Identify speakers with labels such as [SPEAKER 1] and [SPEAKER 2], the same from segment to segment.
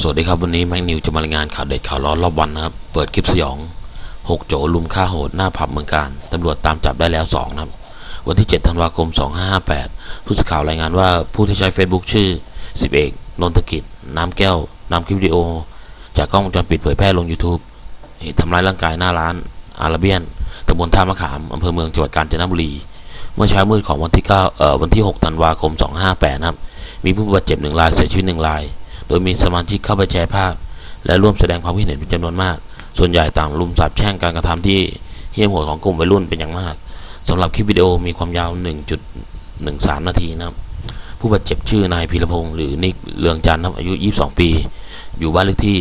[SPEAKER 1] สวัสดีครับวันนี้แม็กนิวจะมารายงานข่าวเด็ดข่าวร้อนรอบวันนะครับ เปิดคลิปสยองหกโจลุมฆ่าโหดหน้าผับเมืองการตำรวจตามจับได้แล้วสองนะครับ วันที่ 7 ธันวาคม 2558 ผู้สื่อข่าวรายงานว่าผู้ที่ใช้ Facebook ชื่อ สิบเอกนนทกิจ น้ำแก้วนำคลิปวิดีโอ จากกล้องวงจรปิดเผยแพร่ลง YouTube ทำร้ายร่างกายหน้าร้าน อาราเบียนตำบลท่ามะขามอำเภอเมืองจังหวัดกาญจนบุรี เมื่อเช้ามืดของวันที่9เอ่อวันที่ 6 ธันวาคม 258นะครับ มีผู้บาดเจ็บหนึ่งรายเสียชีวิตหนึ่งราย โดยมีสมาชิกเข้าไปแชร์ภาพ และร่วมแสดงความคิดเห็นเป็นจำนวนมาก ส่วนใหญ่ต่างรุมสาบแช่งการกระทำที่เหี้ยมโหดของกลุ่มวัยรุ่นเป็นอย่างมากสำหรับคลิปวิดีโอมีความยาว 1.13 นาทีนะครับผู้บาดเจ็บชื่อนายพีรพงศ์หรือนิกเลืองจันทร์ครับอายุ 22 ปี อยู่บ้านเลขที่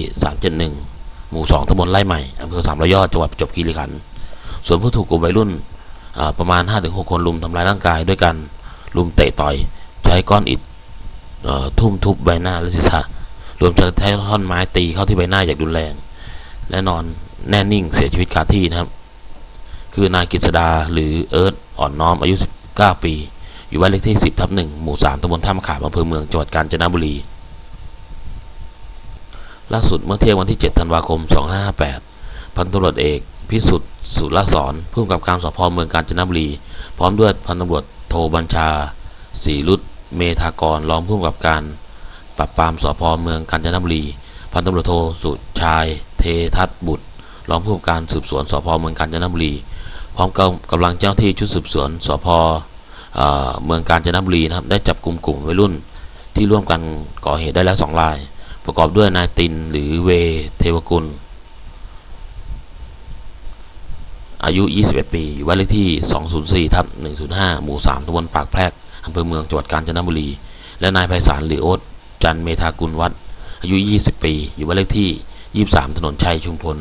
[SPEAKER 1] 371 หมู่ 2ตำบลไร่ใหม่อำเภอสามร้อยยอดจังหวัดประจวบคีรีขันธ์ส่วนผู้ถูกกลุ่มวัยรุ่นประมาณ 5-6 คนลุมทำร้ายร่างกายด้วยกันลุมเตะต่อย ใช้ก้อนอิฐ ทุ่มทุบใบหน้าและศีรษะรวมทั้งใช้ท่อนไม้ตีเข้าที่ใบหน้าอย่างรุนแรง และนอนแน่นิ่งเสียชีวิตคาที่นะครับ คือนายกฤษดาหรือเอิร์ธอ่อนน้อมอายุ 19 ปี อยู่บ้านเลขที่ 10ทับ1หมู่ 3ตำบลท่ามขามอำเภอเมืองจังหวัดกาญจนบุรี ล่าสุดเมื่อเที่ยงวันที่ 7 ธันวาคม 2558 พันตำรวจเอก พิสุทธิ์สุรสอนผู้กำกับการสพเมืองกาญจนบุรี พร้อมด้วยพันตำรวจโทบัญชาศรีรุต เมธากรรองผู้กำกับการปราบปรามสพเมืองกาญจนบุรีพันตำรวจโทสุชาย เททัศบุตรรองผู้กำกับการสืบสวนสพเมืองกาญจนบุรี พร้อมกับกำลังเจ้าที่ชุดสืบสวนสพเอ่อเมืองกาญจนบุรีนะครับได้จับกลุ่มกลุ่มวัยรุ่นที่ร่วมกันก่อเหตุได้แล้วสองราย ประกอบด้วยนายตินหรือเวเทวกุล อายุ 21 ปีอยู่บ้านเลขที่ 204ทับ105 หมู่ 3ตำบลปากแพรก อำเภอเมืองจังหวัดกาญจนบุรี และนายไพศาลหรือโอ๊ตจันเมธากุลวัดอายุ 20 ปี อยู่บ้านเลขที่ 23 ถนนชัยชุมพล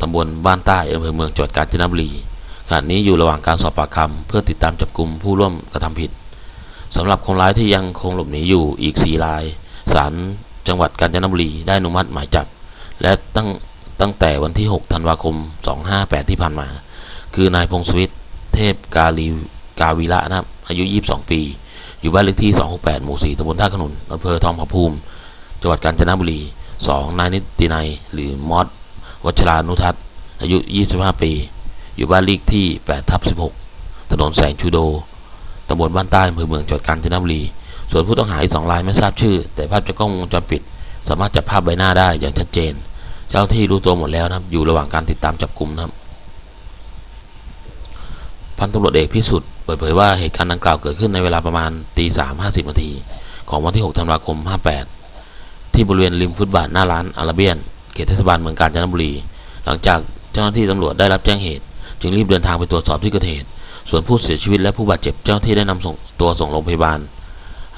[SPEAKER 1] ตำบลบ้านใต้อำเภอเมืองจังหวัดกาญจนบุรีขณะนี้อยู่ระหว่างการสอบปากคำเพื่อติดตามจับกลุ่มผู้ร่วมกระทำผิดสำหรับคนร้ายที่ยังคงหลบหนีอยู่อีก 4 รายศาลจังหวัดกาญจนบุรีได้อนุมัติหมายจับ และตั้งตั้งแต่วันที่ 6 ธันวาคม 258 ที่ผ่านมา คือนายพงศวิทย์เทพกาลีกาวีระนะครับ อายุ 22 ปี อยู่บ้านเลขที่ 268 หมู่ 4ตำบลท่าขนุนอำเภอทองผาภูมิ จังหวัดกาญจนบุรี 2. นายนิตินัย หรือมอสวัชรานุทัศน์อายุ 25 ปี อยู่บ้านเลขที่8ทับ16 ถนนแสงชูโดตำบลบ้านใต้อำเภอเมืองจังหวัดกาญจนบุรี ส่วนผู้ต้องหาอีกสองรายไม่ทราบชื่อ แต่ภาพจากกล้องวงจรปิด สามารถจับภาพใบหน้าได้อย่างชัดเจน เจ้าที่รู้ตัวหมดแล้วนะครับ อยู่ระหว่างการติดตามจับกลุ่มนะครับ พันตำรวจเอกพิสุทธิ์ เปิดเผยว่าเหตุการณ์ดังกล่าวเกิดขึ้นในเวลาประมาณตีสามห้าสิบนาที ของวันที่ 6 ธันวาคม 58 ที่บริเวณริมฟุตบาทหน้าร้านอาราเบียน เขตเทศบาลเมืองกาญจนบุรี หลังจากเจ้าหน้าที่ตำรวจได้รับแจ้งเหตุ จึงรีบเดินทางไปตรวจสอบที่เกิดเหตุ ส่วนผู้เสียชีวิตและผู้บาดเจ็บเจ้าหน้าที่ได้นำส่งตัวส่งโรงพยาบาล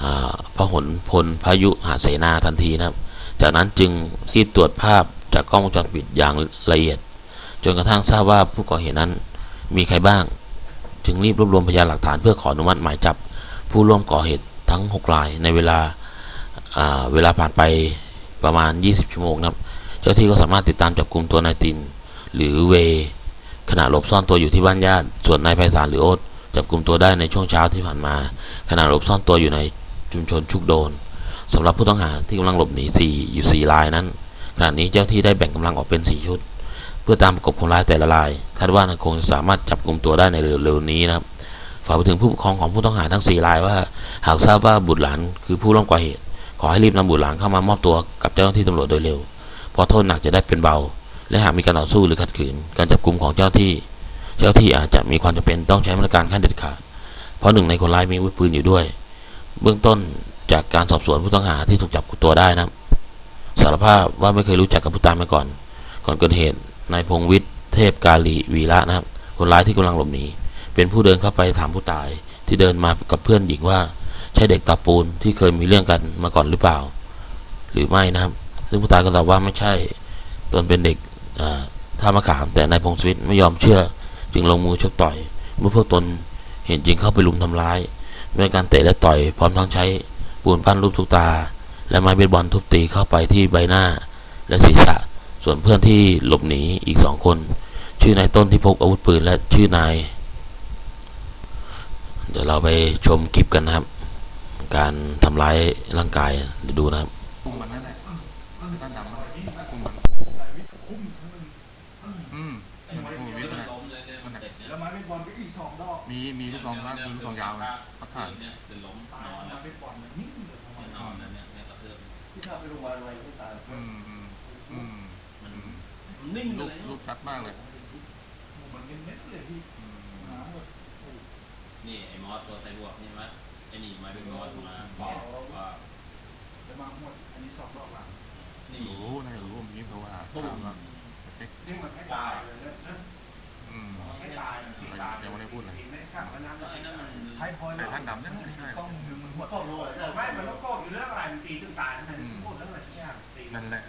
[SPEAKER 1] อ่าพหลพลพายุหาเสนาทันทีนะครับ จากนั้นจึงรีบตรวจภาพจากกล้องวงจรปิดอย่างละเอียด จนกระทั่งทราบว่าผู้ก่อเหตุนั้นมีใครบ้าง จึงรีบรวบรวมพยานหลักฐานเพื่อขออนุมัติหมายจับ ผู้ร่วมก่อเหตุทั้ง 6 รายในเวลาเวลาผ่านไปประมาณ 20 ชั่วโมงนะครับ เจ้าที่ก็สามารถติดตามจับกลุ่มตัวนายติน หรือเว ขณะหลบซ่อนตัวอยู่ที่บ้านญาติ ส่วนนายไพศาลหรือโอ๊ตจับกลุ่มตัวได้ในช่วงเช้าที่ผ่านมา ขณะหลบซ่อนตัวอยู่ในชุมชนชุกโดนสำหรับผู้ต้องหาที่กำลังหลบหนีสี่อยู่สี่รายนั้นขณะนี้เจ้าที่ได้แบ่งกำลังออกเป็นสี่ชุด เพื่อตามประกบคนร้ายแต่ละราย คาดว่าคงจะสามารถจับกลุ่มตัวได้ในเร็วๆนี้นะครับ ฝากไปถึงผู้ปกครองของผู้ต้องหาทั้งสี่รายว่า หากทราบว่าบุตรหลานคือผู้ร่วมก่อเหตุ ขอให้รีบนำบุตรหลานเข้ามามอบตัวกับเจ้าหน้าที่ตำรวจโดยเร็ว เพราะโทษหนักจะได้เป็นเบา และหากมีการต่อสู้หรือขัดขืน การจับกลุ่มของเจ้าที่ เจ้าที่อาจจะมีความจำเป็นต้องใช้มาตรการขั้นเด็ดขาด เพราะหนึ่งในคนร้ายมีอาวุธปืนอยู่ด้วย เบื้องต้นจากการสอบสวนผู้ต้องหาที่ถูกจับตัวได้นะครับสารภาพว่าไม่เคยรู้จักกับผู้ตายมาก่อน ก่อนเกิดเหตุ นายพงวิทย์เทพกาลีวีระนะครับ คนร้ายที่กำลังหลบหนีเป็นผู้เดินเข้าไปถามผู้ตาย ที่เดินมากับเพื่อนหญิงว่า ใช่เด็กตาปูนที่เคยมีเรื่องกันมาก่อนหรือเปล่า หรือไม่นะครับ ซึ่งผู้ตายก็ตอบว่าไม่ใช่ตนเป็นเด็กท่ามะขาม แต่นายพงศวิทย์ไม่ยอมเชื่อ จึงลงมือชกต่อย เมื่อพวกตนเห็นจึงเข้าไปลุมทำร้ายด้วยการเตะและต่อยพร้อมทั้งใช้ปูนปั้นรูปทุกตา และไม้เบสบอลทุบตีเข้าไปที่ใบหน้าและศีรษะ ส่วนเพื่อนที่หลบหนีอีกสองคน ชื่อนายต้นที่พกอาวุธปืนและชื่อนาย เดี๋ยวเราไปชมคลิปกันนะครับ การทำร้ายร่างกายเดี๋ยวดูนะครับ
[SPEAKER 2] มีมีลูกซองครับมีลูกซองยาวนะพักผ่าน
[SPEAKER 3] เป็นล้มนอนนะ
[SPEAKER 4] ไม่ปอนนิ่งเลย
[SPEAKER 3] นอนนะเนี่ยกระเทือน
[SPEAKER 4] ที่ถ้าไปโรงพยาบาลอะไรก็ตาย
[SPEAKER 2] อืม
[SPEAKER 3] นิ่งเล
[SPEAKER 2] ลูก
[SPEAKER 3] ย
[SPEAKER 2] ลูกชัดมากเลย
[SPEAKER 4] มันเน้นๆเลยพี่
[SPEAKER 3] นี่ไอ้มอสตัวใส่บวกนี่มั้ไอ้นี่มาดึงมอสมาบอกว่า
[SPEAKER 4] จะมาหมด อันนี้สองรอบหลัง
[SPEAKER 3] นี่
[SPEAKER 2] รู้นะรู้อย่างนี้เพราะว่าถามว่า
[SPEAKER 4] นี่มันให้ตายเลยนะ
[SPEAKER 2] อืม
[SPEAKER 4] ใตาย
[SPEAKER 2] ไม่ขังแล้วน้ไอ้นั่นมัไททอยแต่ท่านดำนี่น
[SPEAKER 4] ไม่ใช่หรต้ออกงมือมันห
[SPEAKER 3] มด กองโลแต่ไม่มัน
[SPEAKER 4] ต้องกองอยู่
[SPEAKER 2] เรื่
[SPEAKER 5] องอะไรมัน
[SPEAKER 2] ตีตึงตายนั่นพูดเรื่องอะไรที่ยาก
[SPEAKER 4] ตีนั่นแหละ